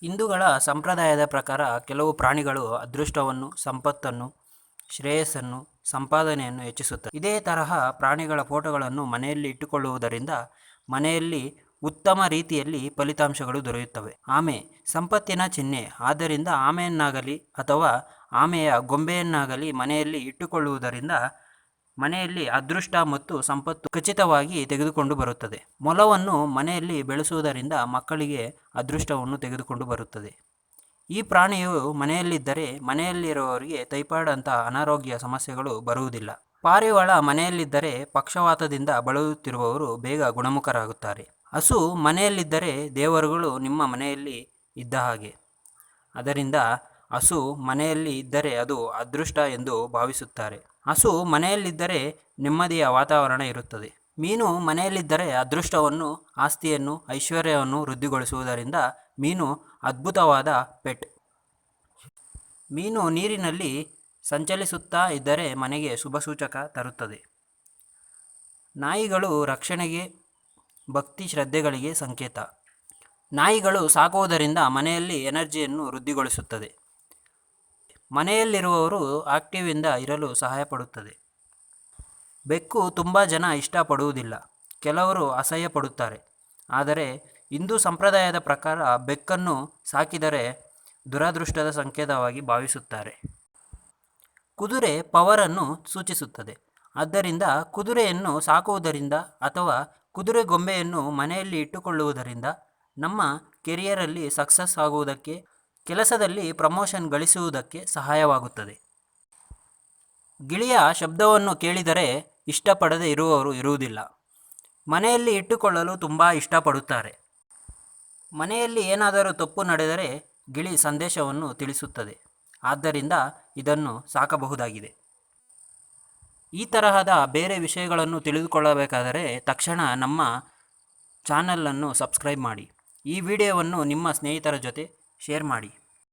ಹಿಂದೂಗಳ ಸಂಪ್ರದಾಯದ ಪ್ರಕಾರ ಕೆಲವು ಪ್ರಾಣಿಗಳು ಅದೃಷ್ಟವನ್ನು, ಸಂಪತ್ತನ್ನು, ಶ್ರೇಯಸ್ಸನ್ನು, ಸಂಪಾದನೆಯನ್ನು ಹೆಚ್ಚಿಸುತ್ತವೆ. ಇದೇ ತರಹ ಪ್ರಾಣಿಗಳ ಫೋಟೋಗಳನ್ನು ಮನೆಯಲ್ಲಿ ಇಟ್ಟುಕೊಳ್ಳುವುದರಿಂದ ಮನೆಯಲ್ಲಿ ಉತ್ತಮ ರೀತಿಯಲ್ಲಿ ಫಲಿತಾಂಶಗಳು ದೊರೆಯುತ್ತವೆ. ಆಮೆ ಸಂಪತ್ತಿನ ಚಿಹ್ನೆ. ಆದ್ದರಿಂದ ಆಮೆಯನ್ನಾಗಲಿ ಅಥವಾ ಆಮೆಯ ಗೊಂಬೆಯನ್ನಾಗಲಿ ಮನೆಯಲ್ಲಿ ಇಟ್ಟುಕೊಳ್ಳುವುದರಿಂದ ಮನೆಯಲ್ಲಿ ಅದೃಷ್ಟ ಮತ್ತು ಸಂಪತ್ತು ಖಚಿತವಾಗಿ ತೆಗೆದುಕೊಂಡು ಬರುತ್ತದೆ. ಮೊಲವನ್ನು ಮನೆಯಲ್ಲಿ ಬೆಳೆಸುವುದರಿಂದ ಮಕ್ಕಳಿಗೆ ಅದೃಷ್ಟವನ್ನು ತೆಗೆದುಕೊಂಡು ಬರುತ್ತದೆ. ಈ ಪ್ರಾಣಿಯು ಮನೆಯಲ್ಲಿದ್ದರೆ ಮನೆಯಲ್ಲಿರುವವರಿಗೆ ಟೈಫಾಯ್ಡ್ ಅಂತಹ ಅನಾರೋಗ್ಯ ಸಮಸ್ಯೆಗಳು ಬರುವುದಿಲ್ಲ. ಪಾರಿವಾಳ ಮನೆಯಲ್ಲಿದ್ದರೆ ಪಕ್ಷವಾತದಿಂದ ಬಳಲುತ್ತಿರುವವರು ಬೇಗ ಗುಣಮುಖರಾಗುತ್ತಾರೆ. ಹಸು ಮನೆಯಲ್ಲಿದ್ದರೆ ದೇವರುಗಳು ನಿಮ್ಮ ಮನೆಯಲ್ಲಿ ಇದ್ದ ಹಾಗೆ. ಅದರಿಂದ ಹಸು ಮನೆಯಲ್ಲಿ ಇದ್ದರೆ ಅದು ಅದೃಷ್ಟ ಎಂದು ಭಾವಿಸುತ್ತಾರೆ. ಹಸು ಮನೆಯಲ್ಲಿದ್ದರೆ ನೆಮ್ಮದಿಯ ವಾತಾವರಣ ಇರುತ್ತದೆ. ಮೀನು ಮನೆಯಲ್ಲಿದ್ದರೆ ಅದೃಷ್ಟವನ್ನು, ಆಸ್ತಿಯನ್ನು, ಐಶ್ವರ್ಯವನ್ನು ವೃದ್ಧಿಗೊಳಿಸುವುದರಿಂದ ಮೀನು ಅದ್ಭುತವಾದ ಪೆಟ್. ಮೀನು ನೀರಿನಲ್ಲಿ ಸಂಚಲಿಸುತ್ತಾ ಇದ್ದರೆ ಮನೆಗೆ ಶುಭಸೂಚಕ ತರುತ್ತದೆ. ನಾಯಿಗಳು ರಕ್ಷಣೆಗೆ, ಭಕ್ತಿ ಶ್ರದ್ಧೆಗಳಿಗೆ ಸಂಕೇತ. ನಾಯಿಗಳು ಸಾಕುವುದರಿಂದ ಮನೆಯಲ್ಲಿ ಎನರ್ಜಿಯನ್ನು ವೃದ್ಧಿಗೊಳಿಸುತ್ತದೆ. ಮನೆಯಲ್ಲಿರುವವರು ಆಕ್ಟಿವಿಂದ ಇರಲು ಸಹಾಯಪಡುತ್ತದೆ. ಬೆಕ್ಕು ತುಂಬ ಜನ ಇಷ್ಟಪಡುವುದಿಲ್ಲ. ಕೆಲವರು ಅಸಹ್ಯ ಪಡುತ್ತಾರೆ ಆದರೆ ಹಿಂದೂ ಸಂಪ್ರದಾಯದ ಪ್ರಕಾರ ಬೆಕ್ಕನ್ನು ಸಾಕಿದರೆ ದುರದೃಷ್ಟದ ಸಂಕೇತವಾಗಿ ಭಾವಿಸುತ್ತಾರೆ. ಕುದುರೆ ಪವರನ್ನು ಸೂಚಿಸುತ್ತದೆ. ಆದ್ದರಿಂದ ಕುದುರೆಯನ್ನು ಸಾಕುವುದರಿಂದ ಅಥವಾ ಕುದುರೆ ಗೊಂಬೆಯನ್ನು ಮನೆಯಲ್ಲಿ ಇಟ್ಟುಕೊಳ್ಳುವುದರಿಂದ ನಮ್ಮ ಕೆರಿಯರಲ್ಲಿ ಸಕ್ಸಸ್ ಆಗುವುದಕ್ಕೆ ಕೆಲಸದಲ್ಲಿ ಪ್ರಮೋಷನ್ ಗಳಿಸುವುದಕ್ಕೆ ಸಹಾಯವಾಗುತ್ತದೆ. ಗಿಳಿಯ ಶಬ್ದವನ್ನು ಕೇಳಿದರೆ ಇಷ್ಟಪಡದೆ ಇರುವವರು ಇರುವುದಿಲ್ಲ. ಮನೆಯಲ್ಲಿ ಇಟ್ಟುಕೊಳ್ಳಲು ತುಂಬ ಇಷ್ಟಪಡುತ್ತಾರೆ. ಮನೆಯಲ್ಲಿ ಏನಾದರೂ ತಪ್ಪು ನಡೆದರೆ ಗಿಳಿ ಸಂದೇಶವನ್ನು ತಿಳಿಸುತ್ತದೆ. ಆದ್ದರಿಂದ ಇದನ್ನು ಸಾಕಬಹುದಾಗಿದೆ. ಈ ತರಹದ ಬೇರೆ ವಿಷಯಗಳನ್ನು ತಿಳಿದುಕೊಳ್ಳಬೇಕಾದರೆ ತಕ್ಷಣ ನಮ್ಮ ಚಾನಲನ್ನು ಸಬ್ಸ್ಕ್ರೈಬ್ ಮಾಡಿ. ಈ ವಿಡಿಯೋವನ್ನು ನಿಮ್ಮ ಸ್ನೇಹಿತರ ಜೊತೆ ಶೇರ್ ಮಾಡಿ.